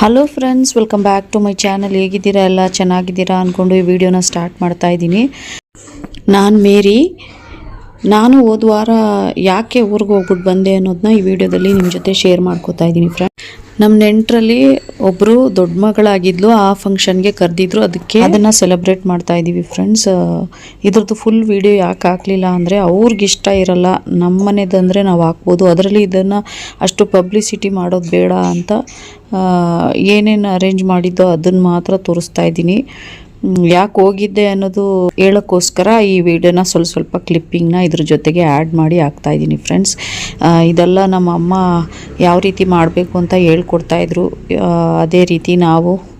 Hello friends welcome back to my channel ಹೇಗಿದ್ದೀರಾ? ಎಲ್ಲ ಚೆನ್ನಾಗಿದ್ದೀರಾ ಅಂದ್ಕೊಂಡು ಈ ವಿಡಿಯೋನ ಸ್ಟಾರ್ಟ್ ಮಾಡ್ತಾ ಇದ್ದೀನಿ. ನಾನು ಮೇರಿ. ನಾನು ಹೋದ ವಾರ ಯಾಕೆ ಊರಿಗೆ ಹೋಗ್ಬಿಟ್ಟು ಬಂದೆ ಅನ್ನೋದನ್ನ ಈ ವಿಡಿಯೋದಲ್ಲಿ ನಿಮ್ಮ ಜೊತೆ ಶೇರ್ ಮಾಡ್ಕೋತಾ ಇದ್ದೀನಿ ಫ್ರೆಂಡ್ ನಮ್ಮ ನೆಂಟರಲ್ಲಿ ಒಬ್ಬರು ದೊಡ್ಡ ಮಗಳಾಗಿದ್ಲು, ಆ ಫಂಕ್ಷನ್ಗೆ ಕರೆದಿದ್ರು. ಅದಕ್ಕೆ ಅದನ್ನು ಸೆಲೆಬ್ರೇಟ್ ಮಾಡ್ತಾ ಇದ್ದೀವಿ ಫ್ರೆಂಡ್ಸ್ ಇದ್ರದ್ದು ಫುಲ್ ವಿಡಿಯೋ ಯಾಕೆ ಹಾಕಲಿಲ್ಲ ಅಂದರೆ ಅವ್ರಿಗೆ ಇಷ್ಟ ಇರಲ್ಲ ನಮ್ಮ ಮನೆದಂದರೆ ನಾವು ಹಾಕ್ಬೋದು. ಅದರಲ್ಲಿ ಇದನ್ನು ಅಷ್ಟು ಪಬ್ಲಿಸಿಟಿ ಮಾಡೋದು ಬೇಡ ಅಂತ ಏನೇನು ಅರೇಂಜ್ ಮಾಡಿದ್ದೋ ಅದನ್ನು ಮಾತ್ರ ತೋರಿಸ್ತಾ ಇದ್ದೀನಿ ಯಾಕೆ ಹೋಗಿದ್ದೆ ಅನ್ನೋದು ಹೇಳೋಕ್ಕೋಸ್ಕರ ಈ ವಿಡಿಯೋನ ಸ್ವಲ್ಪ ಸ್ವಲ್ಪ ಕ್ಲಿಪ್ಪಿಂಗ್ನ ಇದ್ರ ಜೊತೆಗೆ ಆ್ಯಡ್ ಮಾಡಿ ಹಾಕ್ತಾ ಇದ್ದೀನಿ ಫ್ರೆಂಡ್ಸ್ ಇದೆಲ್ಲ ನಮ್ಮ ಅಮ್ಮ ಯಾವ ರೀತಿ ಮಾಡಬೇಕು ಅಂತ ಹೇಳ್ಕೊಡ್ತಾಯಿದ್ರು ಅದೇ ರೀತಿ ನಾವು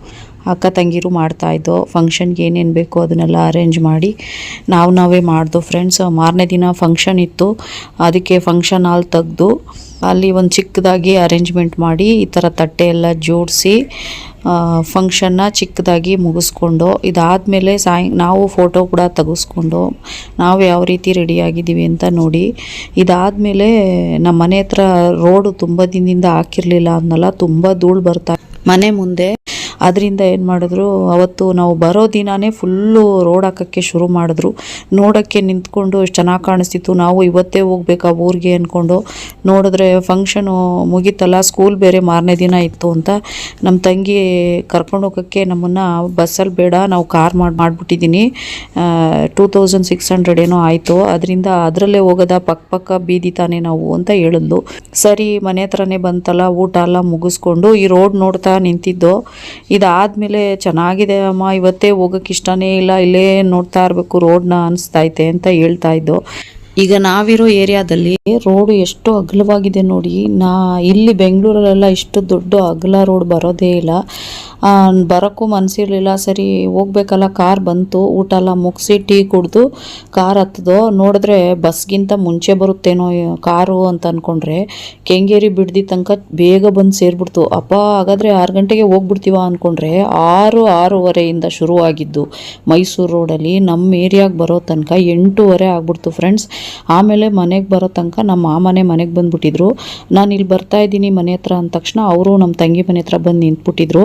ಅಕ್ಕ ತಂಗಿರು ಮಾಡ್ತಾಯಿದ್ದೋ ಫಂಕ್ಷನ್ಗೆ ಏನೇನು ಬೇಕೋ ಅದನ್ನೆಲ್ಲ ಅರೇಂಜ್ ಮಾಡಿ ನಾವು ನಾವೇ ಮಾಡಿದೋ ಫ್ರೆಂಡ್ಸ್ ಮಾರನೇ ದಿನ ಫಂಕ್ಷನ್ ಇತ್ತು. ಅದಕ್ಕೆ ಫಂಕ್ಷನ್ ಹಾಲ್ ತೆಗೆದು ಅಲ್ಲಿ ಒಂದು ಚಿಕ್ಕದಾಗಿ ಅರೇಂಜ್ಮೆಂಟ್ ಮಾಡಿ ಈ ಥರ ತಟ್ಟೆ ಎಲ್ಲ ಜೋಡಿಸಿ ಫಂಕ್ಷನ್ನ ಚಿಕ್ಕದಾಗಿ ಮುಗಿಸ್ಕೊಂಡು, ಇದಾದಮೇಲೆ ಸಾಯಂ, ನಾವು ಫೋಟೋ ಕೂಡ ತೆಗೆಸ್ಕೊಂಡು, ನಾವು ಯಾವ ರೀತಿ ರೆಡಿಯಾಗಿದ್ದೀವಿ ಅಂತ ನೋಡಿ, ಇದಾದಮೇಲೆ ನಮ್ಮ ಮನೆ ಹತ್ರ ರೋಡು ತುಂಬ ದಿನದಿಂದ ಹಾಕಿರಲಿಲ್ಲ ಅದನ್ನೆಲ್ಲ ತುಂಬ ಧೂಳು ಬರ್ತಾ ಮನೆ ಮುಂದೆ ಅದರಿಂದ ಏನು ಮಾಡಿದ್ರು, ಅವತ್ತು ನಾವು ಬರೋ ದಿನವೇ ಫುಲ್ಲು ರೋಡ್ ಹಾಕೋಕ್ಕೆ ಶುರು ಮಾಡಿದ್ರು. ನೋಡೋಕ್ಕೆ ನಿಂತ್ಕೊಂಡು ಎಷ್ಟು ಚೆನ್ನಾಗಿ ಕಾಣಿಸ್ತಿತ್ತು. ನಾವು ಇವತ್ತೇ ಹೋಗ್ಬೇಕಾ ಊರಿಗೆ ಅಂದ್ಕೊಂಡು ನೋಡಿದ್ರೆ ಫಂಕ್ಷನು ಮುಗೀತಲ್ಲ ಸ್ಕೂಲ್ ಬೇರೆ ಮಾರನೇ ದಿನ ಇತ್ತು ಅಂತ. ನಮ್ಮ ತಂಗಿ ಕರ್ಕೊಂಡು ಹೋಗೋಕ್ಕೆ ನಮ್ಮನ್ನು ಬಸ್ಸಲ್ಲಿ ಬೇಡ, ನಾವು ಕಾರ್ ಮಾಡಿ ಮಾಡಿಬಿಟ್ಟಿದ್ದೀನಿ ಟೂ ತೌಸಂಡ್ ಸಿಕ್ಸ್ ಹಂಡ್ರೆಡ್ ಏನೋ ಆಯಿತು. ಅದರಿಂದ ಅದರಲ್ಲೇ ಹೋಗೋದ ಪಕ್ಕ ಪಕ್ಕ ಬೀದಿ ತಾನೇ ನಾವು ಅಂತ ಹೇಳಿದ್ಲು. ಸರಿ, ಮನೆ ಹತ್ರನೇ ಬಂತಲ್ಲ, ಊಟ ಎಲ್ಲ ಮುಗಿಸ್ಕೊಂಡು ಈ ರೋಡ್ ನೋಡ್ತಾ ನಿಂತಿದ್ದು. ಇದಾದಮೇಲೆ ಚೆನ್ನಾಗಿದೆ ಅಮ್ಮ, ಇವತ್ತೇ ಹೋಗೋಕ್ಕೆ ಇಷ್ಟನೇ ಇಲ್ಲ, ಇಲ್ಲೇ ನೋಡ್ತಾ ಇರಬೇಕು, ರೋಡ್ನ ಅನಿಸ್ತೈತೆ ಅಂತ ಹೇಳ್ತಾ ಇದ್ದು. ಈಗ ನಾವಿರೋ ಏರಿಯಾದಲ್ಲಿ ರೋಡ್ ಎಷ್ಟು ಅಗಲವಾಗಿದೆ ನೋಡಿ, ನಾ ಇಲ್ಲಿ ಬೆಂಗಳೂರಲ್ಲೆಲ್ಲ ಇಷ್ಟು ದೊಡ್ಡ ಅಗಲ ರೋಡ್ ಬರೋದೇ ಇಲ್ಲ. ಬರೋಕ್ಕೂ ಮನಸ್ಸಿರಲಿಲ್ಲ ಸರಿ, ಹೋಗ್ಬೇಕಲ್ಲ, ಕಾರ್ ಬಂತು, ಊಟ ಎಲ್ಲ ಮುಗಿಸಿ, ಟೀ ಕುಡಿದು ಕಾರ್ ಹತ್ತದೋ ನೋಡಿದ್ರೆ ಬಸ್ಗಿಂತ ಮುಂಚೆ ಬರುತ್ತೇನೋ ಕಾರು ಅಂತ ಅಂದ್ಕೊಂಡ್ರೆ ಕೆಂಗೇರಿ ಬಿಡ್ದಿ ತನಕ ಬೇಗ ಬಂದು ಸೇರಿಬಿಡ್ತು. ಅಪ್ಪ, ಹಾಗಾದರೆ ಆರು ಗಂಟೆಗೆ ಹೋಗ್ಬಿಡ್ತೀವ ಅಂದ್ಕೊಂಡ್ರೆ ಆರು, ಆರೂವರೆಯಿಂದ ಶುರುವಾಗಿದ್ದು ಮೈಸೂರು ರೋಡಲ್ಲಿ ನಮ್ಮ ಏರಿಯಾಗೆ ಬರೋ ತನಕ ಎಂಟೂವರೆ ಆಗ್ಬಿಡ್ತು ಫ್ರೆಂಡ್ಸ್ ಆಮೇಲೆ ಮನೆಗೆ ಬರೋ ತನಕ ನಮ್ಮ ಮಾಮನೆ ಮನೆಗೆ ಬಂದುಬಿಟ್ಟಿದ್ರು. ನಾನು ಇಲ್ಲಿ ಬರ್ತಾ ಇದ್ದೀನಿ ಮನೆ ಹತ್ರ ಅಂದ ತಕ್ಷಣ, ಅವರು ನಮ್ಮ ತಂಗಿ ಮನೆ ಹತ್ರ ಬಂದು ನಿಂತ್ಬಿಟ್ಟಿದ್ರು.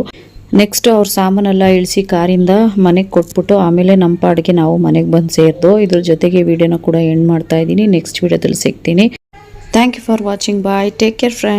ನೆಕ್ಸ್ಟ್ ಅವ್ರ ಸಾಮಾನೆಲ್ಲ ಇಳಿಸಿ ಕಾರಿಂದ ಮನೆಗೆ ಕೊಟ್ಬಿಟ್ಟು ಆಮೇಲೆ ನಮ್ಮ ಪಾಡಿಗೆ ನಾವು ಮನೆಗೆ ಬಂದು ಸೇರ್ದು ಇದ್ರ ಜೊತೆಗೆ ವಿಡಿಯೋನ ಕೂಡ ಎಂಡ್ ಮಾಡ್ತಾ ಇದ್ದೀನಿ. ನೆಕ್ಸ್ಟ್ ವಿಡಿಯೋದಲ್ಲಿ ಸಿಗ್ತೀನಿ. Thank you for watching bye take care friend